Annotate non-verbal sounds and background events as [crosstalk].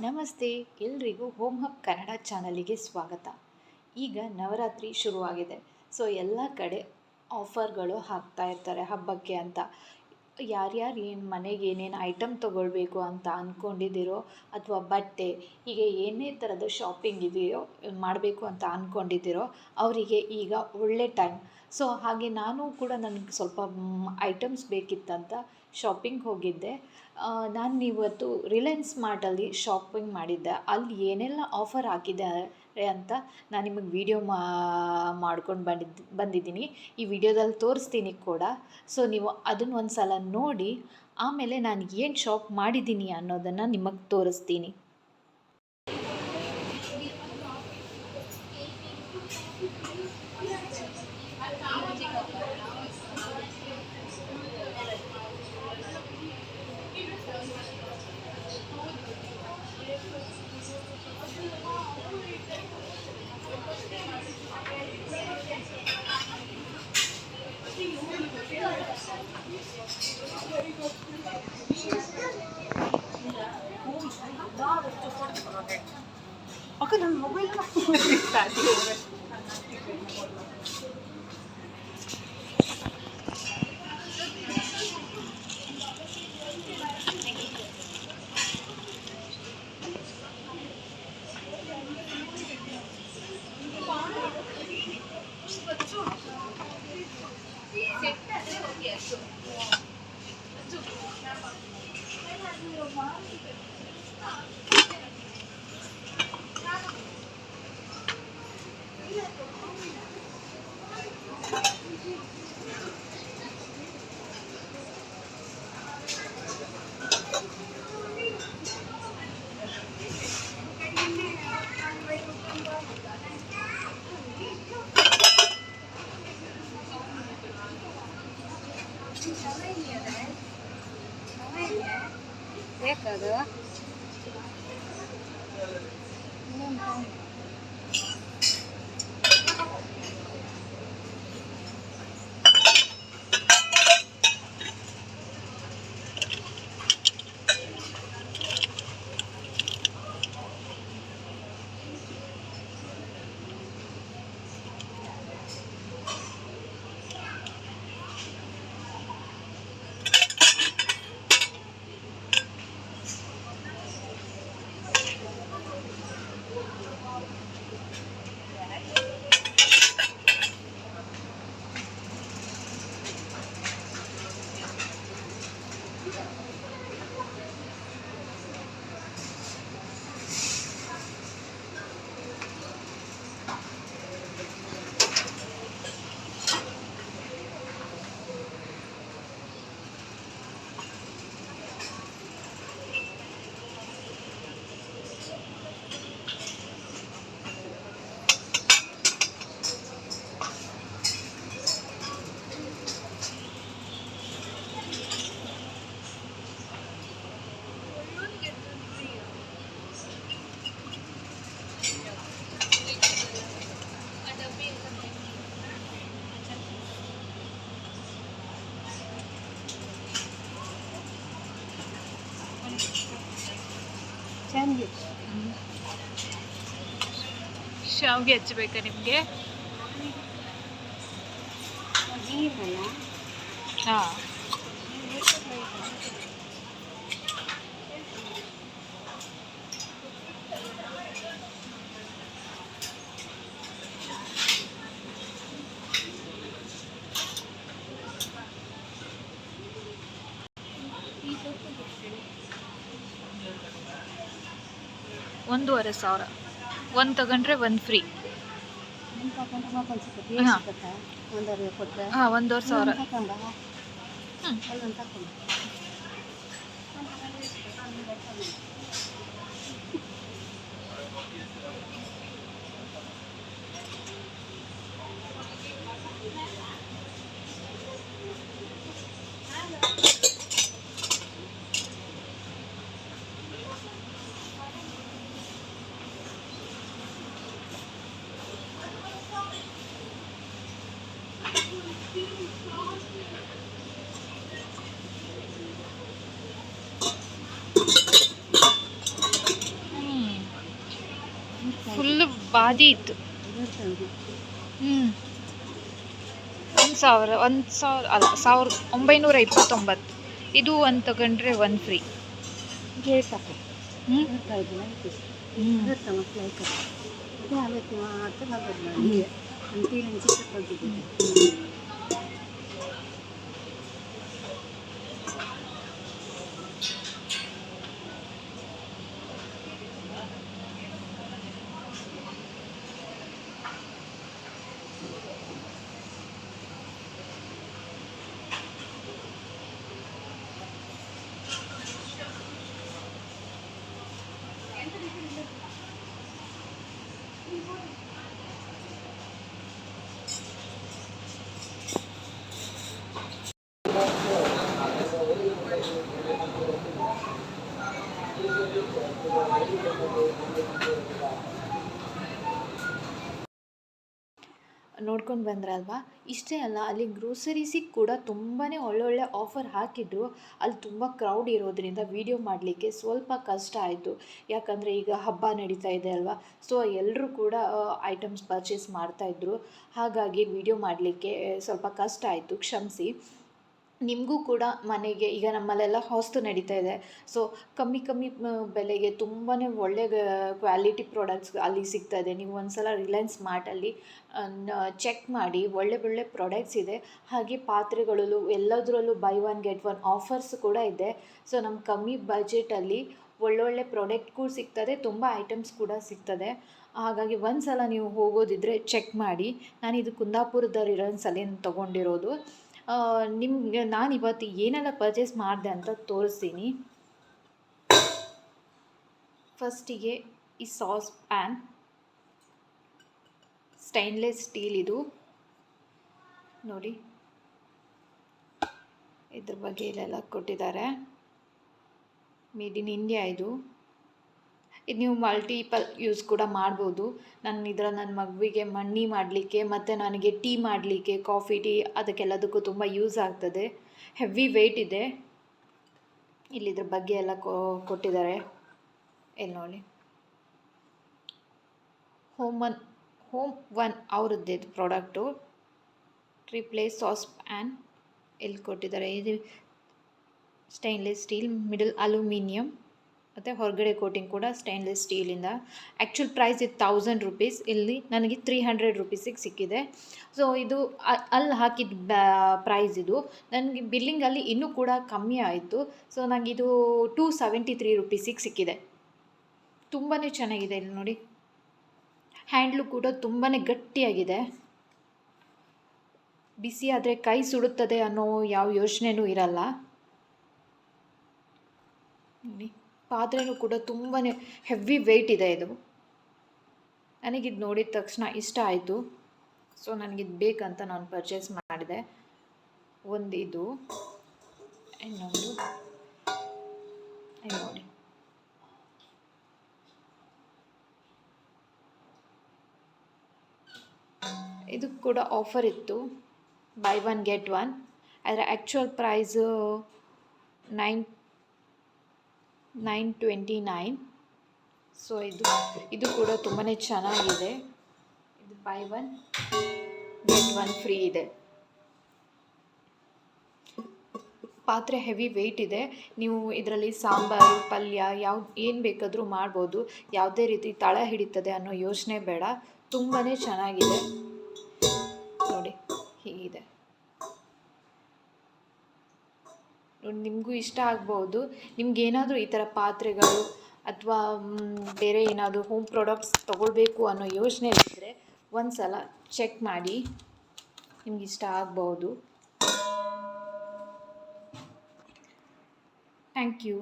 ನಮಸ್ತೆ, ಎಲ್ರಿಗೂ home hub Kannada ಚಾನಲಿಗೆ ಸ್ವಾಗತ. ಈಗ ನವರಾತ್ರಿ ಶುರುವಾಗಿದೆ. ಸೊ ಎಲ್ಲ ಕಡೆ ಆಫರ್ಗಳು ಹಾಕ್ತಾ ಇರ್ತಾರೆ ಹಬ್ಬಕ್ಕೆ ಅಂತ. ಯಾರ್ಯಾರು ಏನು ಮನೆಗೆ ಏನೇನು ಐಟಮ್ ತೊಗೊಳ್ಬೇಕು ಅಂತ ಅಂದ್ಕೊಂಡಿದ್ದೀರೋ ಅಥವಾ ಬಟ್ಟೆ, ಹೀಗೆ ಏನೇ ಥರದ ಶಾಪಿಂಗ್ ಇದೆಯೋ ಮಾಡಬೇಕು ಅಂತ ಅಂದ್ಕೊಂಡಿದ್ದೀರೋ ಅವರಿಗೆ ಈಗ ಒಳ್ಳೆ ಟೈಮ್ ಸೊ ಹಾಗೆ ನಾನು ಕೂಡ ನನಗೆ ಸ್ವಲ್ಪ ಐಟಮ್ಸ್ ಬೇಕಿತ್ತಂತ ಶಾಪಿಂಗ್ ಹೋಗಿದ್ದೆ. ನಾನು ಇವತ್ತು ರಿಲಯನ್ಸ್ ಮಾರ್ಟಲ್ಲಿ ಶಾಪಿಂಗ್ ಮಾಡಿದ್ದೆ. ಅಲ್ಲಿ ಏನೆಲ್ಲ ಆಫರ್ ಹಾಕಿದ್ದಾರೆ ಅಂತ ನಾನು ನಿಮಗೆ ವಿಡಿಯೋ ಮಾಡ್ಕೊಂಡು ಬಂದಿದ್ದು ಬಂದಿದ್ದೀನಿ. ಈ ವಿಡಿಯೋದಲ್ಲಿ ತೋರಿಸ್ತೀನಿ ಕೂಡ. ಸೊ ನೀವು ಅದನ್ನ ಒಂದು ಸಲ ನೋಡಿ, ಆಮೇಲೆ ನಾನು ಏನು ಶಾಪ್ ಮಾಡಿದ್ದೀನಿ ಅನ್ನೋದನ್ನು ನಿಮಗೆ ತೋರಿಸ್ತೀನಿ. ng mobile. [laughs] Sabi ko. Ghét rồi nữa. ಚೆನ್ನಾಗಿ ಶಾವಿಗೆ ಹಚ್ಚಬೇಕಾ ನಿಮಗೆ ಹಾಂ ಒಂದೂವರೆ ಸಾವಿರ. ಒಂದು ತಗೊಂಡ್ರೆ ಒಂದು ಫ್ರೀ ಹಾಂ. ಒಂದೂವರೆ ಸಾವಿರ. ತಗೊಂಡ ಪಾದಿ ಇತ್ತು. ಹ್ಞೂ ಒಂದು ಸಾವಿರ ಒಂದು ಸಾವಿರ ಅಲ್ಲ ಸಾವಿರದ ಒಂಬೈನೂರ ಇಪ್ಪತ್ತೊಂಬತ್ತು. ಇದು ಒಂದು ತಗೊಂಡ್ರೆ ಒಂದು ಫ್ರೀ ಹಾಕು. ಹ್ಞೂ ಹ್ಞೂ ನೋಡ್ಕೊಂಡು ಬಂದ್ರಲ್ವಾ? ಇಷ್ಟೇ ಅಲ್ಲ, ಅಲ್ಲಿ ಗ್ರೋಸರೀಸಿಗೆ ಕೂಡ ತುಂಬಾ ಒಳ್ಳೊಳ್ಳೆ ಆಫರ್ ಹಾಕಿದ್ರು. ಅಲ್ಲಿ ತುಂಬ ಕ್ರೌಡ್ ಇರೋದ್ರಿಂದ ವೀಡಿಯೋ ಮಾಡಲಿಕ್ಕೆ ಸ್ವಲ್ಪ ಕಷ್ಟ ಆಯಿತು. ಯಾಕಂದರೆ ಈಗ ಹಬ್ಬ ನಡೀತಾ ಇದೆ ಅಲ್ವಾ? ಸೊ ಎಲ್ಲರೂ ಕೂಡ ಐಟಮ್ಸ್ ಪರ್ಚೇಸ್ ಮಾಡ್ತಾಯಿದ್ರು ಹಾಗಾಗಿ ವೀಡಿಯೋ ಮಾಡಲಿಕ್ಕೆ ಸ್ವಲ್ಪ ಕಷ್ಟ ಆಯಿತು. ಕ್ಷಮಿಸಿ. ನಿಮಗೂ ಕೂಡ ಮನೆಗೆ ಈಗ ನಮ್ಮಲ್ಲೆಲ್ಲ ಹೊಸ್ತು ನಡೀತಾ ಇದೆ. ಸೊ ಕಮ್ಮಿ ಕಮ್ಮಿ ಬೆಲೆಗೆ ತುಂಬಾ ಒಳ್ಳೆ ಕ್ವಾಲಿಟಿ ಪ್ರಾಡಕ್ಟ್ಸ್ ಅಲ್ಲಿ ಸಿಗ್ತಾ ಇದೆ. ನೀವು ಒಂದ್ಸಲ ರಿಲಯನ್ಸ್ ಮಾರ್ಟಲ್ಲಿ ಚೆಕ್ ಮಾಡಿ ಒಳ್ಳೆ ಒಳ್ಳೆ ಪ್ರಾಡಕ್ಟ್ಸ್ ಇದೆ. ಹಾಗೆ ಪಾತ್ರೆಗಳಲ್ಲೂ, ಎಲ್ಲದರಲ್ಲೂ buy one get one offers ಕೂಡ ಇದೆ. ಸೊ ನಮ್ಮ ಕಮ್ಮಿ ಬಜೆಟಲ್ಲಿ ಒಳ್ಳೊಳ್ಳೆ ಪ್ರಾಡಕ್ಟ್ಗಳು ಸಿಗ್ತದೆ ತುಂಬ ಐಟಮ್ಸ್ ಕೂಡ ಸಿಗ್ತದೆ ಹಾಗಾಗಿ ಒಂದು ಸಲ ನೀವು ಹೋಗೋದಿದ್ರೆ ಚೆಕ್ ಮಾಡಿ. ನಾನು ಇದು ಕುಂದಾಪುರದ ಸಲ ತೊಗೊಂಡಿರೋದು. ನಿಮ್ಗೆ ನಾನು ಇವತ್ತು ಏನೆಲ್ಲ ಪರ್ಚೇಸ್ ಮಾಡಿದೆ ಅಂತ ತೋರಿಸ್ತೀನಿ. ಫಸ್ಟಿಗೆ ಈ ಸಾಸ್ ಪ್ಯಾನ್ ಸ್ಟೈನ್ಲೆಸ್ ಸ್ಟೀಲ್ ಇದು. ನೋಡಿ. ಇದ್ರ ಬಗ್ಗೆ ಇಲ್ಲೆಲ್ಲ ಕೊಟ್ಟಿದ್ದಾರೆ. ಮೇಡ್ ಇನ್ ಇಂಡಿಯಾ ಇದು. ಇದು ನೀವು ಮಲ್ಟಿಪಲ್ ಯೂಸ್ ಕೂಡ ಮಾಡ್ಬೋದು. ನಾನು ಇದರ ನನ್ನ ಮಗುವಿಗೆ ಮಣ್ಣಿ ಮಾಡಲಿಕ್ಕೆ ಮತ್ತು ನನಗೆ ಟೀ ಮಾಡಲಿಕ್ಕೆ ಕಾಫಿ ಟೀ ಅದಕ್ಕೆಲ್ಲದಕ್ಕೂ ತುಂಬ ಯೂಸ್ ಆಗ್ತದೆ. ಹೆವಿ ವೆಯ್ಟ್ ಇದೆ. ಇಲ್ಲಿ ಇದ್ರ ಬಗ್ಗೆ ಎಲ್ಲ ಕೊಟ್ಟಿದ್ದಾರೆ. ಇಲ್ಲಿ ನೋಡಿ. ಹೋಮ್ ಒನ್ ಹೋಮ್ ಒನ್ ಅವ್ರದ್ದೇ ಪ್ರಾಡಕ್ಟು ರಿಪ್ಲೇಸ್ ಸಾಸ್ ಪ್ಯಾನ್ ಇಲ್ಲಿ ಕೊಟ್ಟಿದ್ದಾರೆ. ಇದು ಸ್ಟೈನ್ಲೆಸ್ ಸ್ಟೀಲ್ ಮಿಡಲ್ ಅಲ್ಯೂಮಿನಿಯಂ ಮತ್ತು ಹೊರಗಡೆ ಕೋಟಿಂಗ್ ಕೂಡ ಸ್ಟೈನ್ಲೆಸ್ ಸ್ಟೀಲಿಂದ ಆ್ಯಕ್ಚುಲ್ ಪ್ರೈಸ್ ಇದು ತೌಸಂಡ್ ರುಪೀಸ್ ಇಲ್ಲಿ ನನಗೆ ತ್ರೀ ಹಂಡ್ರೆಡ್ ರುಪೀಸಿಗೆ ಸಿಕ್ಕಿದೆ. ಸೊ ಇದು ಅಲ್ಲಿ ಹಾಕಿದ ಪ್ರೈಸ್ ಇದು. ನನಗೆ ಬಿಲ್ಲಿಂಗಲ್ಲಿ ಇನ್ನೂ ಕೂಡ ಕಮ್ಮಿ ಆಯಿತು. ಸೊ ನನಗೆ ಇದು ಟೂ ಸೆವೆಂಟಿ ತ್ರೀ ರುಪೀಸಿಗೆ ಸಿಕ್ಕಿದೆ. ತುಂಬಾ ಚೆನ್ನಾಗಿದೆ ಇಲ್ಲಿ ನೋಡಿ. ಹ್ಯಾಂಡ್ಲು ಕೂಡ ತುಂಬಾ ಗಟ್ಟಿಯಾಗಿದೆ. ಬಿಸಿ ಆದರೆ ಕೈ ಸುಡುತ್ತದೆ ಅನ್ನೋ ಯಾವ ಯೋಚನೆನೂ ಇರಲ್ಲ. ನೋಡಿ. ಪಾತ್ರೆನೂ ಕೂಡ ತುಂಬಾ ಹೆವಿ ವೆಯ್ಟ್ ಇದೆ ಇದು. ನನಗಿದು ನೋಡಿದ ತಕ್ಷಣ ಇಷ್ಟ ಆಯಿತು. ಸೊ ನನಗಿದು ಬೇಕಂತ ನಾನು ಪರ್ಚೇಸ್ ಮಾಡಿದೆ. ಒಂದು ಇದು ಇನ್ನೊಂದು ನೋಡಿ. ಇದು ಕೂಡ ಆಫರ್ ಇತ್ತು. ಬೈ ಒನ್ ಗೆಟ್ ಒನ್ ಅದರ actual price nine nine twenty nine. So ಇದು ಇದು ಕೂಡ ತುಂಬಾ ಚೆನ್ನಾಗಿದೆ. ಇದು buy one get one free ಇದೆ. ಪಾತ್ರೆ ಹೆವಿ ವೆಯ್ಟ್ ಇದೆ. ನೀವು ಇದರಲ್ಲಿ ಸಾಂಬಾರು, ಪಲ್ಯ, ಯಾವ, ಏನು ಬೇಕಾದರೂ ಮಾಡ್ಬೋದು. ಯಾವುದೇ ರೀತಿ ತಳ ಹಿಡಿತದೆ ಅನ್ನೋ ಯೋಚನೆ ಬೇಡ. ತುಂಬಾ ಚೆನ್ನಾಗಿದೆ. ನೋಡಿ, ಹೀಗಿದೆ. ನಿಮಗೂ ಇಷ್ಟ ಆಗ್ಬೋದು. ನಿಮ್ಗೇನಾದರೂ ಈ ಥರ ಪಾತ್ರೆಗಳು ಅಥವಾ ಬೇರೆ ಏನಾದರೂ ಹೋಮ್ ಪ್ರಾಡಕ್ಟ್ಸ್ ತೊಗೊಳ್ಬೇಕು ಅನ್ನೋ ಯೋಚನೆ ಇದ್ದರೆ ಒಂದು ಸಲ ಚೆಕ್ ಮಾಡಿ. ನಿಮ್ಗೆ ಇಷ್ಟ ಆಗ್ಬೋದು. Thank you